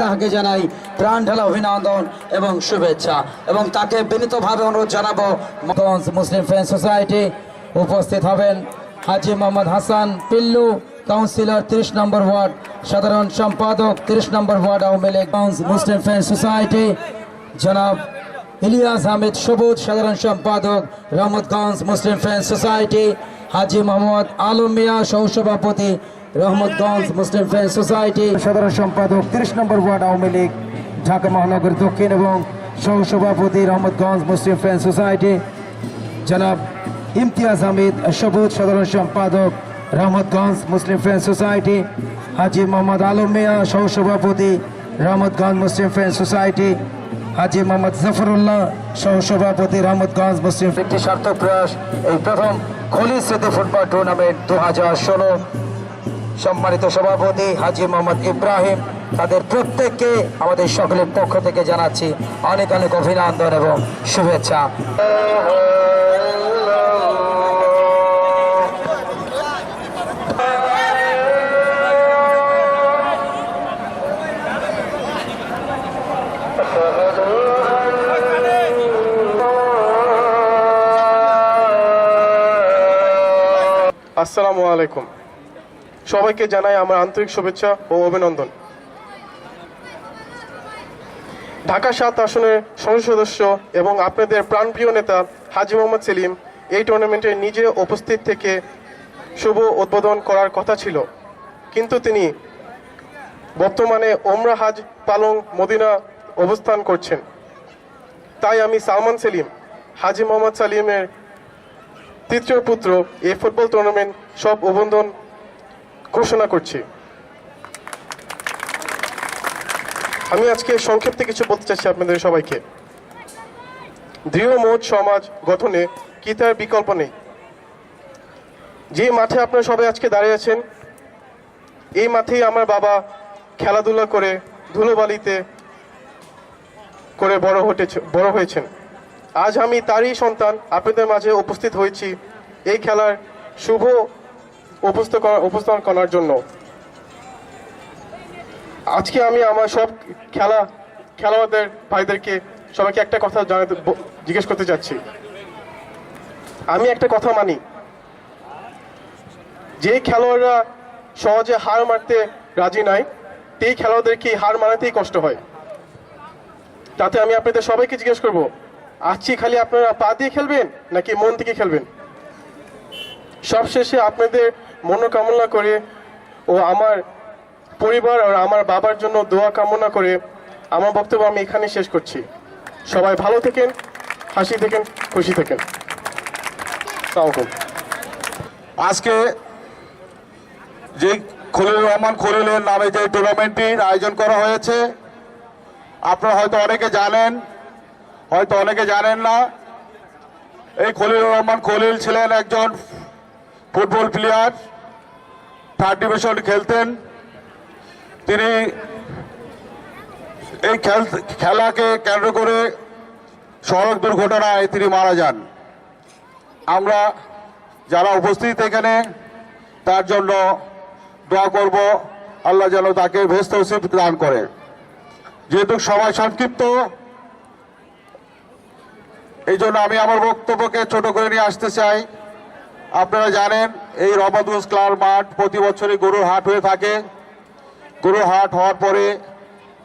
তাহাকে জানাই প্রাণ ঢালা অভিনন্দন এবং শুভেচ্ছা। এবং তাকে বিনীতভাবে অনুরোধ জানাব মুসলিম ফ্রেন্ড সোসাইটি উপস্থিত হবেন হাজি মোহাম্মদ হাসান পিল্লু, কাউন্সিলর তিরিশ নম্বর ওয়ার্ড, সাধারণ সম্পাদক তিরিশ number ward Awami League Muslim friend society, জনাব ইলিয়াস আহমেদ সবুজ, সাধারণ সম্পাদক রহমতগঞ্জ মুসলিম ফ্রেন্ড সোসাইটি, হাজি মোহাম্মদ আলম মিয়া, সহসভাপতি রহমতগঞ্জ মুসলিম ফ্রেন্ড সোসাইটি, সাধারণ সম্পাদক, তিরিশ নম্বর ওয়ার্ড আওয়ামী লীগ, ঢাকা মহানগর দক্ষিণ এবং সহসভাপতি রহমতগঞ্জ মুসলিম ফ্রেন্ড সোসাইটি। জনাব ইমতিয়াজ আহমেদ সবুজ, সাধারণ সম্পাদক রহমতগঞ্জ মুসলিম ফ্রেন্ড সোসাইটি। হাজি মোহাম্মদ আলম মিয়া, সহসভাপতি রহমতগঞ্জ মুসলিম ফ্রেন্ড সোসাইটি। হাজি মোহাম্মদ জাফরুল্লাহ, সহসভাপতি রহমতগঞ্জ মুসলিম একটি সার্থক প্রয়াস, এই প্রথম খলি স্মৃতি ফুটবল টুর্নামেন্ট দু হাজার ষোলো। সম্মানিত সভাপতি হাজি মোহাম্মদ ইব্রাহিম, তাদের প্রত্যেককে আমাদের সকলের পক্ষ থেকে জানাচ্ছি অনেক অনেক অভিনন্দন এবং শুভেচ্ছা। আসসালামু আলাইকুম। সবাইকে জানাই আমার আন্তরিক শুভেচ্ছা ও অভিনন্দন। ঢাকা সাত আসনের সংসদ সদস্য এবং আপনাদের প্রাণপ্রিয় নেতা হাজি মোহাম্মদ সেলিম এই টুর্নামেন্টে নিজে উপস্থিত থেকে শুভ উদ্বোধন করার কথা ছিল। কিন্তু তিনি বর্তমানে ওমরা হাজ পালং মদিনা অবস্থান করছেন। তাই আমি সালমান সেলিম, হাজি মোহাম্মদ সালিমের তৃতীয় পুত্র এই ফুটবল টুর্নামেন্ট সব অবন্ধন ঘোষণা করছি। আমি আজকে সংক্ষেপে কিছু বলতে চাচ্ছি আপনাদের সবাইকে। দৃঢ় মত সমাজ গঠনে কি তার বিকল্প নেই? যে মাঠে আপনারা সবাই আজকে দাঁড়িয়ে আছেন, এই মাঠেই আমার বাবা খেলাধুলা করে ধুলোবালিতে করে বড় হটেছে বড় হয়েছেন। আজ আমি তারই সন্তান, আপনাদের মাঝে উপস্থিত হয়েছি। এই খেলার শুভ উপস্থাপন করার জন্য। আজকে আমি আমার সব খেলা খেলোয়াড়দের ভাইদেরকে সবাইকে একটা কথা জানাতে জিজ্ঞেস করতে চাচ্ছি। আমি একটা কথা মানি। যে খেলোয়াড়রা সহজে হার মারতে রাজি নাই, সেই খেলোয়াড়দেরকে হার মানাতেই কষ্ট হয়? তাতে আমি আপনাদের সবাইকে জিজ্ঞেস করব আসছি খালি আপনারা পা দিয়ে খেলবেন, নাকি মন থেকে খেলবেন? সবশেষে আপনাদের মনোকামনা করে ও আমার পরিবার আর আমার বাবার জন্য দোয়া কামনা করে আমার বক্তব্য আমি এখানে শেষ করছি। সবাই ভালো থেকেন, হাসি থেকেন, খুশি থেকেন। আজকে যে খলিল রহমান খলিলের নামে যে টুর্নামেন্টটির আয়োজন করা হয়েছে, আপনারা হয়তো অনেকে জানেন, হয়তো অনেকে জানেন না, এই খলিল রহমান খলিল ছিলেন একজন ফুটবল প্লেয়ার থার্ড ডিভিশন খেলতেন। তিনি এই খেল, খেলাকে কেন্দ্র করে সড়ক দুর্ঘটনায় তিনি মারা যান। আমরা যারা উপস্থিত এখানে, তার জন্য দোয়া করব, আল্লাহ যেন তাকে ভেস্ত দান করে। যেহেতু সময় সংক্ষিপ্ত, এই জন্য আমি আমার বক্তব্যকে ছোট করে নিয়ে আসতে চাই। আপনারা জানেন, এই রহমতগঞ্জ ক্লাব মাঠ প্রতি বছরই গরুর হাট হয়ে থাকে। গরুর হাট হওয়ার পরে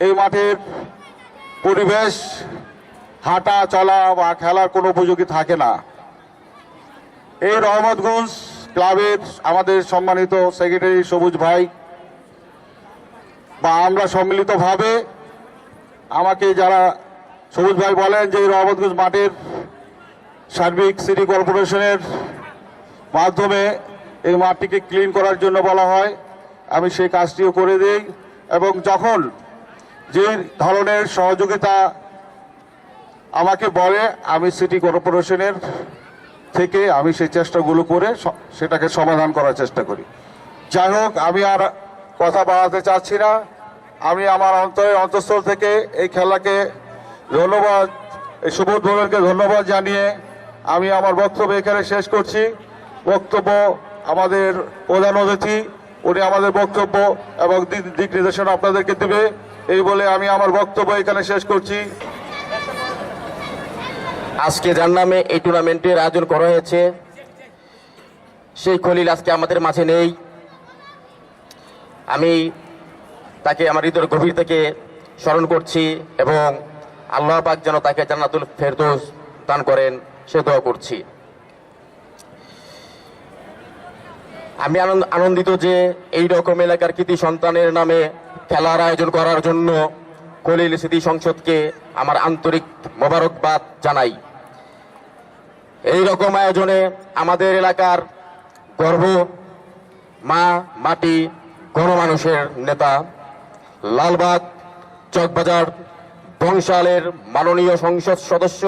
এই মাঠের পরিবেশ, হাঁটা, চলা বা খেলার কোনো উপযোগী থাকে না। এই রহমতগঞ্জ ক্লাবের আমাদের সম্মানিত সেক্রেটারি সবুজ ভাই, বা আমরা সম্মিলিতভাবে আমাকে যারা সবুজ ভাই বলেন যে এই রহমতগঞ্জ মাঠের সার্বিক সিটি কর্পোরেশনের মাধ্যমে এই মাঠটিকে ক্লিন করার জন্য বলা হয়। আমি সেই কাজটিও করে দিই এবং যখন যে ধরনের সহযোগিতা আমাকে বলে, আমি সিটি কর্পোরেশনের থেকে আমি সেই চেষ্টাগুলো করে সেটাকে সমাধান করার চেষ্টা করি। যাই হোক, আমি আর কথা বাড়াতে চাচ্ছি না। আমি আমার অন্তরের অন্তঃস্থল থেকে এই খেলাকে ধন্যবাদ, এই সুবোধ ভবনকে ধন্যবাদ জানিয়ে আমি আমার বক্তব্য এখানে শেষ করছি। বক্তব্য আমাদের প্রধান অতিথি, উনি আমাদের বক্তব্য এবং দিক নির্দেশনা আপনাদেরকে দেবে। এই বলে আমি আমার বক্তব্য এখানে শেষ করছি। আজকে যার নামে এই টুর্নামেন্টের আয়োজন করা হয়েছে, সেই খলিল আজকে আমাদের মাঝে নেই। আমি তাকে, আমার হৃদয়ের গভীর থেকে স্মরণ করছি এবং আল্লাহ পাক যেন তাকে জান্নাতুল ফেরদৌস দান করেন, সে দোয়া করছি। আমি আনন্দ আনন্দিত যে এই রকম এলাকার কৃতি সন্তানের নামে খেলার আয়োজন করার জন্য কলিল স্মৃতি সংসদকে আমার আন্তরিক মোবারকবাদ জানাই। এই রকম আয়োজনে আমাদের এলাকার গর্ব, মা, মাটি, গণমানুষের নেতা, লালবাগ চকবাজার বংশালের মাননীয় সংসদ সদস্য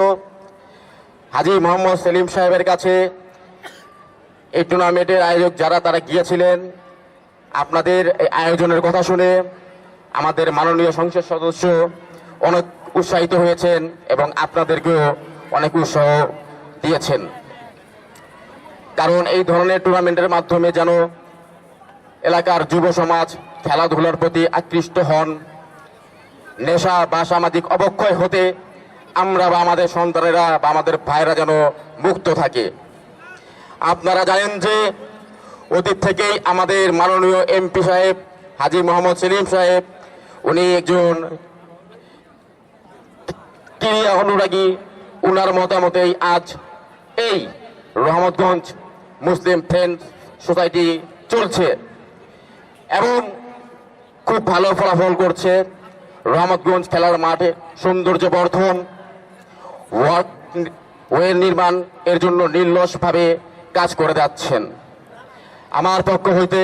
হাজি মোহাম্মদ সেলিম সাহেবের কাছে এই টুর্নামেন্টের আয়োজক যারা, তারা গিয়েছিলেন। আপনাদের আয়োজনের কথা শুনে আমাদের মাননীয় সংসদ সদস্য অনেক উৎসাহিত হয়েছেন এবং আপনাদেরকেও অনেক উৎসাহ দিয়েছেন। কারণ এই ধরনের টুর্নামেন্টের মাধ্যমে যেন এলাকার যুব সমাজ খেলাধুলার প্রতি আকৃষ্ট হন। নেশা বা সামাজিক অবক্ষয় হতে আমরা বা আমাদের সন্তানেরা বা আমাদের ভাইরা যেন মুক্ত থাকে। আপনারা জানেন যে অতীত থেকেই আমাদের মাননীয় এমপি সাহেব, হাজি মোহাম্মদ সেলিম সাহেব, উনি একজন ক্রিয়া অনুরাগী। উনার মতামতেই আজ এই রহমতগঞ্জ মুসলিম ফ্রেন্ড সোসাইটি চলছে এবং খুব ভালো ফলাফল করছে। রহমতগঞ্জ খেলার মাঠে সৌন্দর্য বর্ধন ওয়ার্ক ওয়ের নির্মাণ এর জন্য নির্লসভাবে কাজ করে যাচ্ছেন। আমার পক্ষ হইতে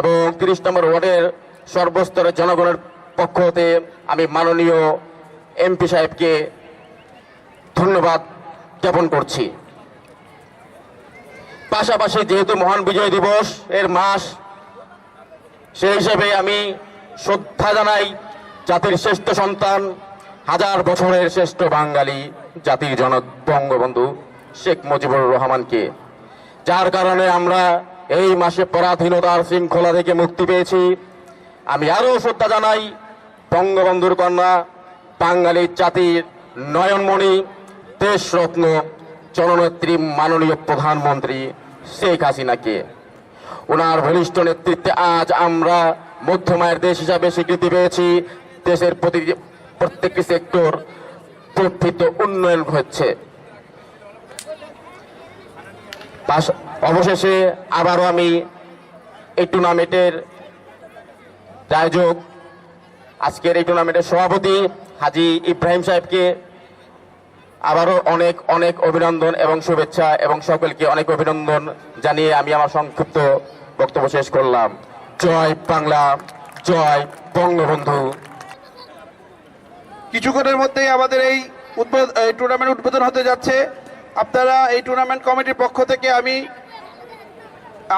এবং তিরিশ নম্বর ওয়ার্ডের সর্বস্তরের জনগণের পক্ষ হতে আমি মাননীয় এমপি সাহেবকে ধন্যবাদ জ্ঞাপন করছি। পাশাপাশি যেহেতু মহান বিজয় দিবস এর মাস, সেই হিসেবে আমি শ্রদ্ধা জানাই জাতির শ্রেষ্ঠ সন্তান, হাজার বছরের শ্রেষ্ঠ বাঙালি জাতির জনক বঙ্গবন্ধু শেখ মুজিবুর রহমানকে। যার কারণে আমরা এই মাসে পরাধীনতার শৃঙ্খলা থেকে মুক্তি পেয়েছি। আমি আরও শ্রদ্ধা জানাই বঙ্গবন্ধুর কন্যা, বাঙালি জাতির নয়নমণি, দেশরত্ন, জননেত্রী, মাননীয় প্রধানমন্ত্রী শেখ হাসিনাকে। ওনার বলিষ্ঠ নেতৃত্বে আজ আমরা মধ্যমায়ের দেশ হিসাবে স্বীকৃতি পেয়েছি। দেশের প্রতি প্রত্যেকটি সেক্টর প্রকৃত উন্নয়ন হচ্ছে। অবশেষে আবারও আমি এই টুর্নামেন্টের আয়োজক আজকের এই টুর্নামেন্টের সভাপতি হাজি ইব্রাহিম সাহেবকে আবারও অনেক অনেক অভিনন্দন এবং শুভেচ্ছা এবং সকলকে অনেক অভিনন্দন জানিয়ে আমি আমার সংক্ষিপ্ত বক্তব্য শেষ করলাম। জয় বাংলা, জয় বঙ্গবন্ধু। কিছুক্ষণের মধ্যেই আমাদের এই টুর্নামেন্ট উদ্বোধন হতে যাচ্ছে। আপনারা এই টুর্নামেন্ট কমিটির পক্ষ থেকে আমি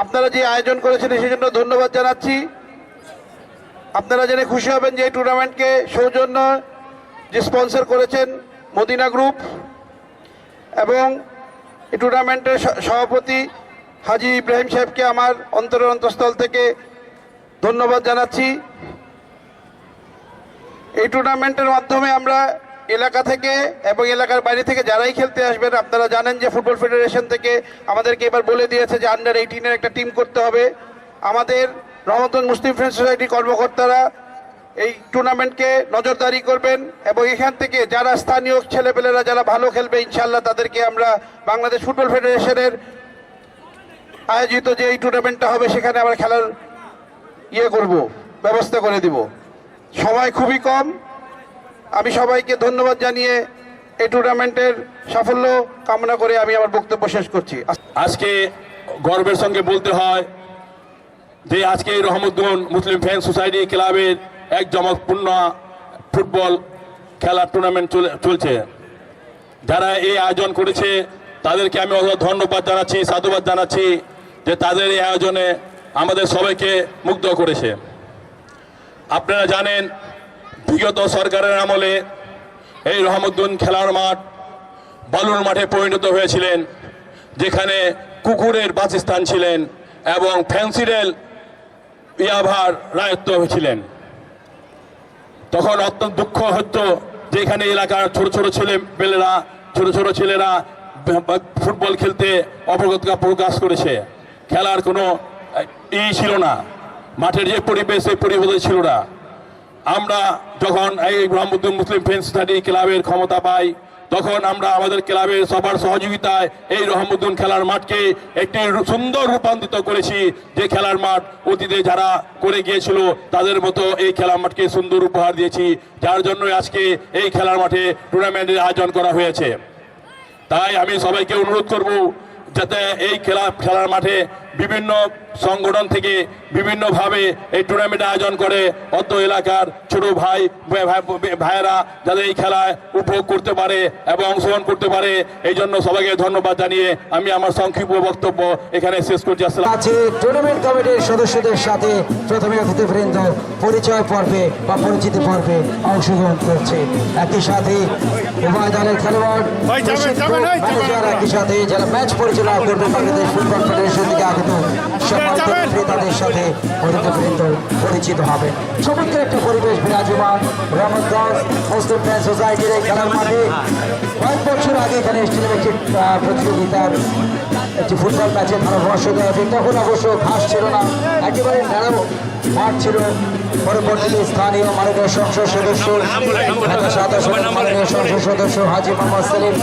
আপনারা যে আয়োজন করেছিলেন সেজন্য ধন্যবাদ জানাচ্ছি। আপনারা জেনে খুশি হবেন যে এই টুর্নামেন্টকে সৌজন্য যে স্পন্সর করেছেন মদিনা গ্রুপ এবং এই টুর্নামেন্টের সভাপতি হাজি ইব্রাহিম সাহেবকে আমার অন্তরের অন্তঃস্থল থেকে ধন্যবাদ জানাচ্ছি। এই টুর্নামেন্টের মাধ্যমে আমরা এলাকা থেকে এবং এলাকার বাইরে থেকে যারাই খেলতে আসবেন, আপনারা জানেন যে ফুটবল ফেডারেশন থেকে আমাদেরকে এবার বলে দিয়েছে যে আন্ডার এইটিনের একটা টিম করতে হবে। আমাদের রহমতগঞ্জ মুসলিম ফ্রেন্ড সোসাইটির কর্মকর্তারা এই টুর্নামেন্টকে নজরদারি করবেন এবং এখান থেকে যারা স্থানীয় ছেলেপেলেরা, যারা ভালো খেলবে ইনশাল্লাহ তাদেরকে আমরা বাংলাদেশ ফুটবল ফেডারেশনের আয়োজিত যে এই টুর্নামেন্টটা হবে, সেখানে আমরা খেলার ইয়ে করব, ব্যবস্থা করে দিব। সময় খুবই কম। আমি সবাইকে ধন্যবাদ জানিয়ে এই টুর্নামেন্টের সাফল্য কামনা করে আমি আমার বক্তব্য শেষ করছি। আজকে গর্বের সঙ্গে বলতে হয় যে আজকে রহমতগঞ্জ মুসলিম ফ্যান সোসাইটি ক্লাবের এক জমকপূর্ণ ফুটবল খেলার টুর্নামেন্ট চলে- চলছে। যারা এই আয়োজন করেছে, তাদেরকে আমি ধন্যবাদ জানাচ্ছি, সাধুবাদ জানাচ্ছি যে তাদের এই আয়োজনে আমাদের সবাইকে মুগ্ধ করেছে। আপনারা জানেন বিগত সরকারের আমলে এই রহমতগঞ্জ খেলার মাঠ বালুর মাঠে পরিণত হয়েছিলেন, যেখানে কুকুরের বাসস্থান ছিলেন এবং ফ্যান্সিরেল ইয়াভার রায়ত্ব হয়েছিলেন। তখন অত্যন্ত দুঃখ হতো যে এখানে এলাকার ছোট ছোট ছেলে পেলেরা ছোট ছোট ছেলেরা ফুটবল খেলতে অবগততা প্রকাশ করেছে। খেলার কোনো ই ছিল না। মাঠের যে পরিবেশ, সেই পরিবেশ ছিল না। আমরা যখন এই মোহাম্মদুল মুসলিম ফ্রেন্ড স্টাডি ক্লাবের ক্ষমতা পাই, তখন আমরা আমাদের ক্লাবের সবার সহযোগিতায় এই রহমুদ্দিন খেলার মাঠকে একটি সুন্দর রূপান্তরিত করেছি। যে খেলার মাঠ অতীতে যারা করে গিয়েছিল, তাদের মতো এই খেলার মাঠকে সুন্দর উপহার দিয়েছি। যার জন্য আজকে এই খেলার মাঠে টুর্নামেন্টের আয়োজন করা হয়েছে। তাই আমি সবাইকে অনুরোধ করব, যাতে এই খেলা খেলার মাঠে বিভিন্ন সংগঠন থেকে বিভিন্নভাবে এই টুর্নামেন্ট আয়োজন করে। অত এলাকার ছোট ভাই ভাই- ভাই- ভাইয়েরা যাতে এই খেলায় উপভোগ করতে পারে এবং অংশগ্রহণ করতে পারে এই জন্য সবাইকে ধন্যবাদ জানিয়ে আমি আমার সংক্ষিপ্ত বক্তব্য এখানে শেষ করছি। আসসালাম আছে টুর্নামেন্ট কমিটির সদস্যদের সাথে প্রথমে অতিথি অতিথিবৃন্দ পরিচয় পর্বে বা পরিচিতি পর্বে অংশগ্রহণ করছে। একই সাথে উভয় দলের খেলোয়াড় একই সাথে যারা ম্যাচ পরিচালনা করবে বাংলাদেশ ফুটবল ফেডারেশন থেকে ক্রেতাদের সাথে অতিথিবৃন্দ পরিচিত হবে। সমুদ্র একটা পরিবেশ বিরাজমান। রহমতগঞ্জ মুসলিম ফ্যান সোসাইটির এই খেলার মাঠে কয়েক বছর আগে এখানে এসেছিলাম একটি প্রতিযোগিতার একটি ফুটবল ম্যাচে ধারাভাষ্য দেওয়া তখন অবশ্য ঘাস ছিল না, একেবারে ন্যাড়ো মাঠ ছিল। পরবর্তীতে স্থানীয় মাননীয় সংসদ সদস্য সংসদ সদস্য হাজি মোহাম্মদ সেলিম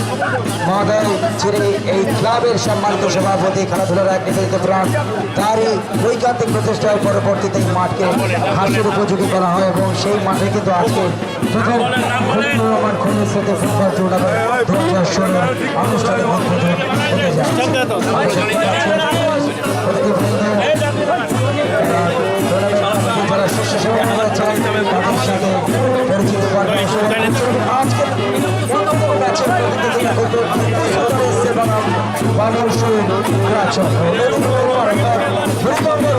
মহোদয়, যিনি এই ক্লাবের সম্মানিত সভাপতি খেলাধুলার এক নিবেদিত প্রাণ তারই বৈজ্ঞানিক প্রচেষ্টায় পরবর্তীতে এই মাঠকে ঘাসের উপযোগী করা হয় এবং সেই মাঠে কিন্তু আজকে Anadolu Şuru'nun Kıraçoğlu. Buradan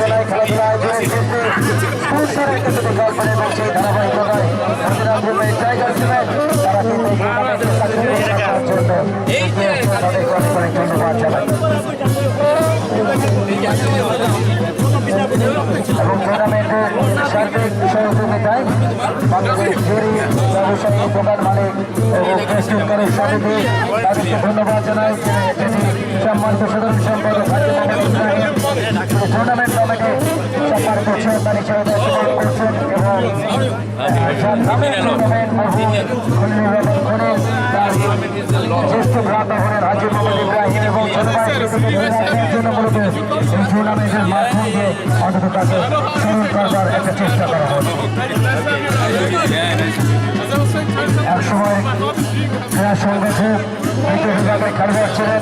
এই অনেক ধন্যবাদ জানাই এবং টুর্নামেন্টের সার্বিক সহযোগিতায় বাংলাদেশ জেরি ব্যবসায়ী দোকান সম্মানিত সদস্য সম্পাদক টুর্নামেন্ট কমিটি চেয়ারম্যান হিসেবে করছেন এবং জ্যেষ্ঠ ভ্রাতাহনের হাজি মোহাম্মদ ইব্রাহিম এবং ছোট ভাই কৃতিকে ধরে রাখার জন্য মূলত এই টুর্নামেন্টের মাধ্যম দিয়ে অন্তত তাকে স্মরণ করবার একটা চেষ্টা করা হচ্ছে এক সময় ক্রীড়া সংগঠক দ্বিতীয় বিভাগের খেলোয়াড় ছিলেন।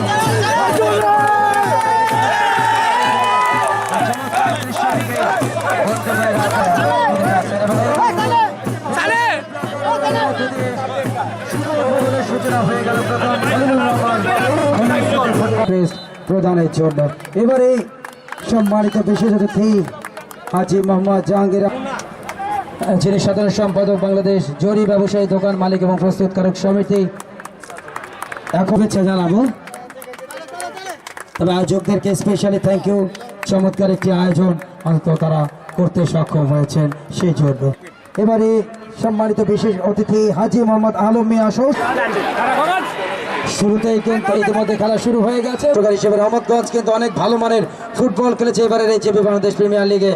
প্রদানের জন্য। এবারে সম্মানিত বিশেষ অতিথি, হাজি মোহাম্মদ জাহাঙ্গীর যিনি সাধারণ সম্পাদক বাংলাদেশ জরি ব্যবসায়ী দোকান মালিক এবং প্রস্তুতকারক সমিতি শুভেচ্ছা জানাব। তবে আয়োজকদেরকে স্পেশালি থ্যাংক ইউ চমৎকার একটি আয়োজন অন্তত তারা করতে সক্ষম হয়েছেন সেই জন্য। এবারে সম্মানিত বিশেষ অতিথি হাজি মোহাম্মদ আলম মিয়া আসুস শুরুতেই কিন্তু ইতিমধ্যে খেলা শুরু হয়ে গেছে। হিসেবে কিন্তু অনেক ভালো মানের ফুটবল খেলেছে। এবারের এই চেপে বাংলাদেশ প্রিমিয়ার লিগে